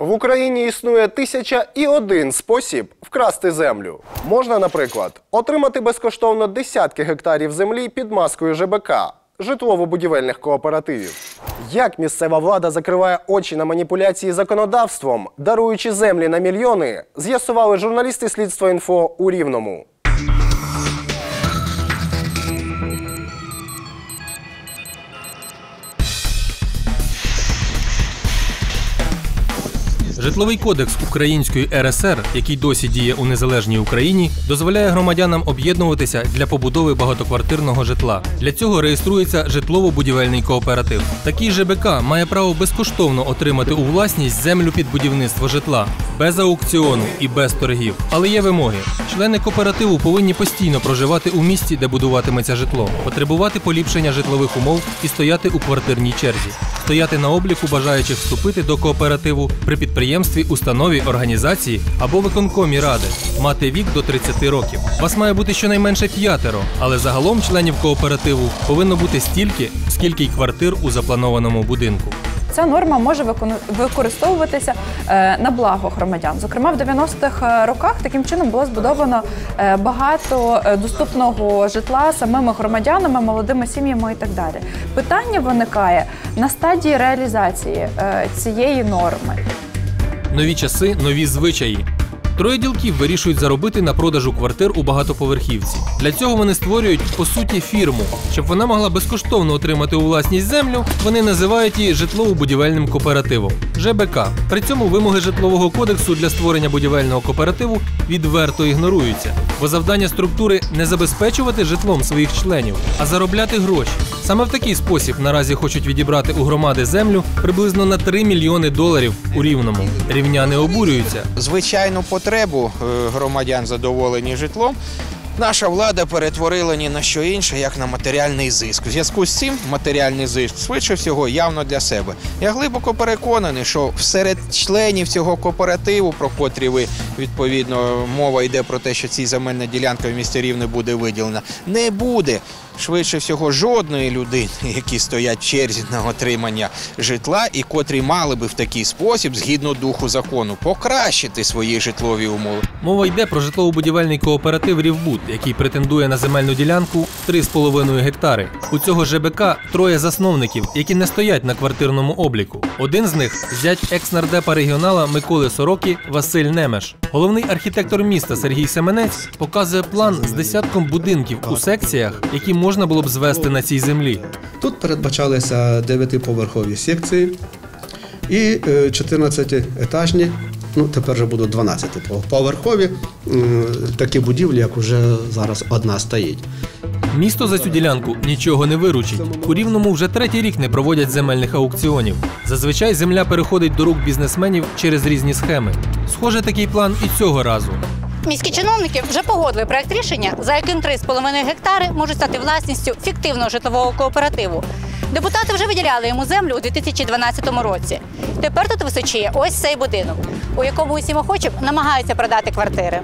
В Україні існує тисяча і один спосіб вкрасти землю. Можна, наприклад, отримати безкоштовно десятки гектарів землі під маскою ЖБК житлово-будівельних кооперативів. Як місцева влада закриває очі на маніпуляції законодавством, даруючи землі на мільйони, з'ясували журналісти слідства інфо у Рівному. Житловий кодекс Української РСР, який досі діє у незалежній Україні, дозволяє громадянам об'єднуватися для побудови багатоквартирного житла. Для цього реєструється житлово-будівельний кооператив. Такий ЖБК має право безкоштовно отримати у власність землю під будівництво житла без аукціону і без торгів. Але є вимоги. Члени кооперативу повинні постійно проживати у місті, де будуватиметься житло, потребувати поліпшення житлових умов і стояти у квартирній черзі, стояти на обліку бажаючих вступити до кооперативу при підприємстві, установі, організації або виконкомі ради, мати вік до 30 років. Вас має бути щонайменше п'ятеро, але загалом членів кооперативу повинно бути стільки, скільки й квартир у запланованому будинку. Ця норма може використовуватися е, на благо громадян. Зокрема, в 90-х роках таким чином було збудовано е, багато е, доступного житла самими громадянами, молодими сім'ями і так далі. Питання виникає на стадії реалізації цієї норми. Нові часи, нові звичаї. Троє ділків вирішують заробити на продажу квартир у багатоповерхівці. Для цього вони створюють по суті фірму. Щоб вона могла безкоштовно отримати у власність землю, вони називають її житлово-будівельним кооперативом ЖБК. При цьому вимоги житлового кодексу для створення будівельного кооперативу відверто ігноруються, бо завдання структури не забезпечувати житлом своїх членів, а заробляти гроші. Саме в такий спосіб наразі хочуть відібрати у громади землю приблизно на 3 мільйони доларів у рівному. Рівняни обурюються. Звичайно, звичайну потребу е, громадян задоволені житлом. Наша влада перетворила ні на що інше, як на матеріальний зиск. У зв'язку з цим матеріальний зиск швидше всього явно для себе. Я глибоко переконаний, що серед членів цього кооперативу, про котрі ви відповідно мова йде про те, що цій земельна ділянка в місті Рівне буде виділена, не буде швидше всього жодної людини, які стоять в черзі на отримання житла, і котрі мали би в такий спосіб, згідно духу закону, покращити свої житлові умови. Мова йде про житлово-будівельний кооператив Рівбуд, який претендує на земельну ділянку 3,5 гектари. У цього ЖБК троє засновників, які не стоять на квартирному обліку. Один з них зять екс-нардепа регіонала Миколи Сороки Василь Немеш. Головний архітектор міста Сергій Семенець показує план з десятком будинків у секціях, які можна було б звести на цій землі. Тут передбачалися 9-поверхові секції і е, 14-етажні, ну тепер вже будуть 12-поверхові такі будівлі, як вже зараз одна стоїть. Місто за цю ділянку нічого не виручить. У рівному вже третій рік не проводять земельних аукціонів. Зазвичай земля переходить до рук бізнесменів через різні схеми. Схоже, такий план і цього разу. Міські чиновники вже погодили проект рішення, за яким 3,5 гектари можуть стати власністю фіктивного житлового кооперативу. Депутати вже виділяли йому землю у 2012 році. Тепер тут височіє ось цей будинок, у якому усім охочим намагаються продати квартири.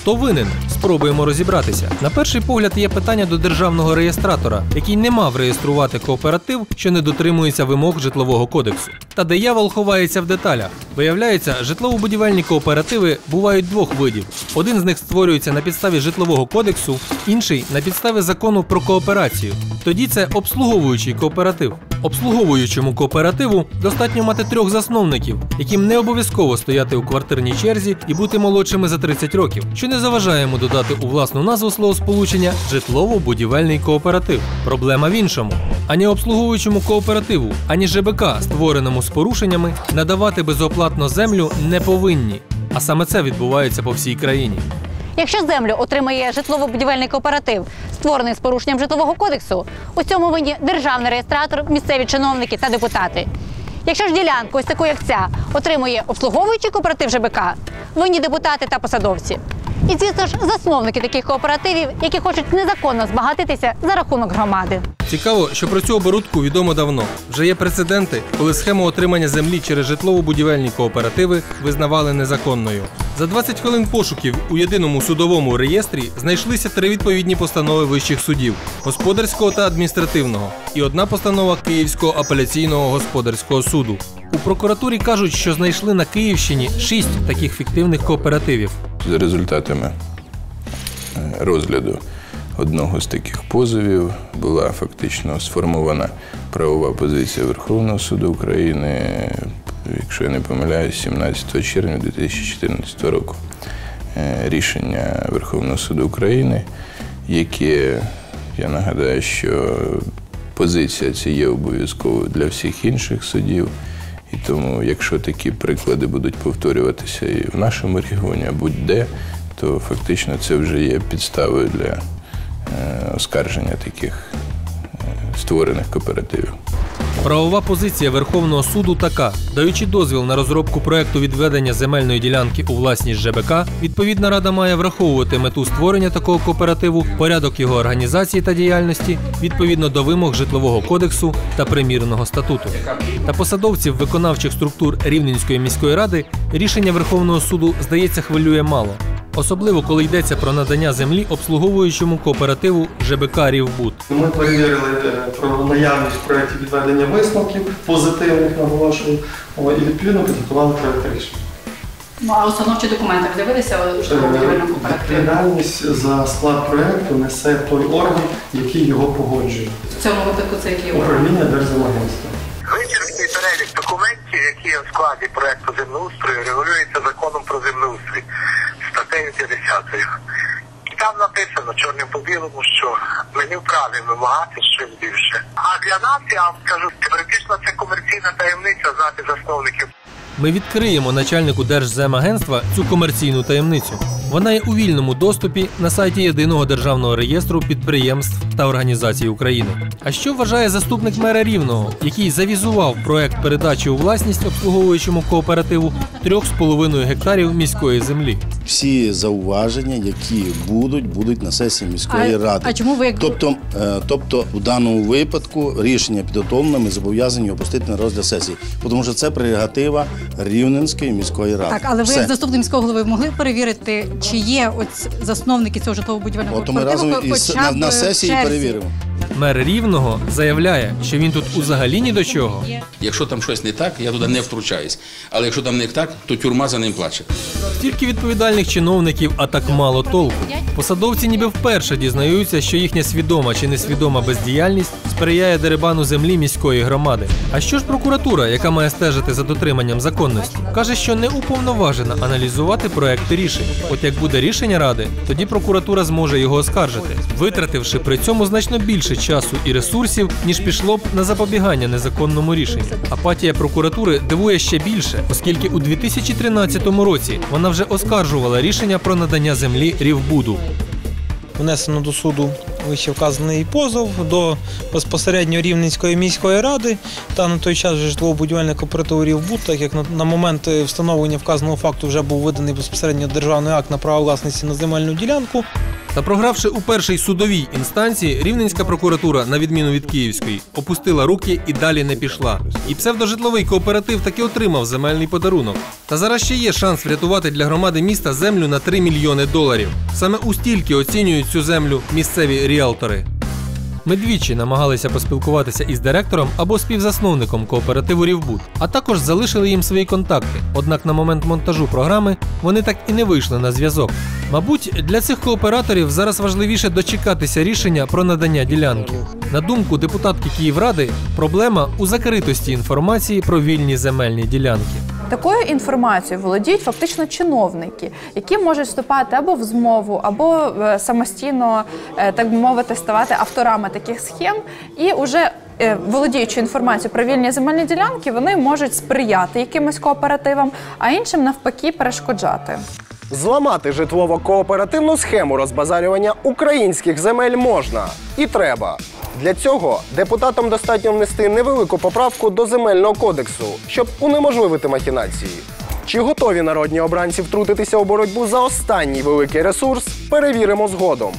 Хто винен? Спробуємо розібратися. На перший погляд є питання до державного реєстратора, який не мав реєструвати кооператив, що не дотримується вимог житлового кодексу. Та диявол ховається в деталях. Виявляється, житлово-будівельні кооперативи бувають двох видів. Один з них створюється на підставі житлового кодексу, інший на підставі закону про кооперацію. Тоді це обслуговуючий кооператив. Обслуговуючому кооперативу достатньо мати трьох засновників, яким не обов'язково стояти у квартирній черзі і бути молодшими за 30 років, що не заважає йому додати у власну назву словосполучення житлово-будівельний кооператив. Проблема в іншому. Ані обслуговуючому кооперативу, ані ЖБК, створеному з порушеннями, надавати безоплатно землю не повинні. А саме це відбувається по всій країні. Якщо землю отримає житлово-будівельний кооператив, створений з порушенням житлового кодексу, у цьому винні державний реєстратор, місцеві чиновники та депутати. Якщо ж ділянку, ось таку як ця, отримує обслуговуючий кооператив ЖБК, винні депутати та посадовці. І, звісно ж, засновники таких кооперативів, які хочуть незаконно збагатитися за рахунок громади. Цікаво, що про цю оборудку відомо давно. Вже є прецеденти, коли схему отримання землі через житлово-будівельні кооперативи визнавали незаконною. За 20 хвилин пошуків у єдиному судовому реєстрі знайшлися три відповідні постанови вищих судів господарського та адміністративного, і одна постанова Київського апеляційного господарського суду. У прокуратурі кажуть, що знайшли на Київщині шість таких фіктивних кооперативів. За результатами е, розгляду одного з таких позовів була фактично сформована правова позиція Верховного суду України, якщо я не помиляюсь, 17 червня 2014 року. Е, Рішення Верховного суду України, яке, я нагадаю, що позиція ця є обов'язковою для всіх інших судів. І тому, якщо такі приклади будуть повторюватися і в нашому регіоні, а будь-де, то фактично це вже є підставою для е, оскарження таких е, створених кооперативів. Правова позиція Верховного суду така: даючи дозвіл на розробку проекту відведення земельної ділянки у власність ЖБК, відповідна рада має враховувати мету створення такого кооперативу, порядок його організації та діяльності відповідно до вимог житлового кодексу та примірного статуту. Та посадовців виконавчих структур Рівненської міської ради рішення Верховного суду здається хвилює мало. Особливо коли йдеться про надання землі обслуговуючому кооперативу ЖБК Рівбуд. Ми перевірили е, про наявність проєктів відведення висновків, позитивних наголошую, і відповідно підготували проєкт рішення. Ну а установчі документи ви дивилися у житлово-будівельному кооперативі? Відповідальність за склад проєкту несе той орган, який його погоджує. В цьому випадку це який орган? Управління Держземагентства. Вичерпний перелік документів, які є в складі проекту землеустрою, регулюється законом 9.50. І там написано чорним по білому, що мені вправі вимагати щось більше. А для нас, я вам скажу, теоретично це комерційна таємниця знати засновників. Ми відкриємо начальнику Держземагентства цю комерційну таємницю. Вона є у вільному доступі на сайті єдиного державного реєстру підприємств та організацій України. А що вважає заступник мера рівного, який завізував проект передачі у власність обслуговуючому кооперативу 3,5 гектарів міської землі? Всі зауваження, які будуть, будуть на сесії міської А- ради. а чому ви як- тобто, е, тобто, у даному випадку рішення підготовлено, ми зобов'язані опустити на розгляд сесії, тому що це прерогатива Рівненської міської ради. Так, але ви Все. як заступник міського голови могли перевірити, чи є ось засновники цього житлово-будівельного От ми разом із, на, на сесії перевіримо. Мер Рівного заявляє, що він тут узагалі ні до чого. Якщо там щось не так, я туди не втручаюсь. Але якщо там не так, то тюрма за ним плаче. Тільки відповідальних чиновників, а так мало толку. Посадовці ніби вперше дізнаються, що їхня свідома чи несвідома бездіяльність сприяє дерибану землі міської громади. А що ж прокуратура, яка має стежити за дотриманням законності, каже, що не уповноважена аналізувати проекти рішень. От як буде рішення ради, тоді прокуратура зможе його оскаржити, витративши при цьому значно більше часу і ресурсів, ніж пішло б на запобігання незаконному рішенню. Апатія прокуратури дивує ще більше, оскільки у 2013 році вона вже оскаржувала рішення про надання землі Рівбуду. внесено до суду вище вказаний позов до безпосередньо Рівненської міської ради та на той час житлово-будівельний кооператив «Рівбуд», так як на, момент встановлення вказаного факту вже був виданий безпосередньо державний акт на право власності на земельну ділянку. Та програвши у першій судовій інстанції, рівненська прокуратура, на відміну від київської, опустила руки і далі не пішла. І псевдожитловий кооператив таки отримав земельний подарунок. Та зараз ще є шанс врятувати для громади міста землю на 3 мільйони доларів. Саме у стільки оцінюють цю землю місцеві ріелтори. Ми двічі намагалися поспілкуватися із директором або співзасновником кооперативу Рівбуд, а також залишили їм свої контакти. Однак на момент монтажу програми вони так і не вийшли на зв'язок. Мабуть, для цих кооператорів зараз важливіше дочекатися рішення про надання ділянки. На думку депутатки Київради, проблема у закритості інформації про вільні земельні ділянки. Такою інформацією володіють фактично чиновники, які можуть вступати або в змову, або е, самостійно, е, так би мовити, ставати авторами таких схем, і уже е, володіючи інформацією про вільні земельні ділянки, вони можуть сприяти якимось кооперативам, а іншим навпаки перешкоджати. Зламати житлово-кооперативну схему розбазарювання українських земель можна і треба. Для цього депутатам достатньо внести невелику поправку до земельного кодексу, щоб унеможливити махінації. Чи готові народні обранці втрутитися у боротьбу за останній великий ресурс, перевіримо згодом.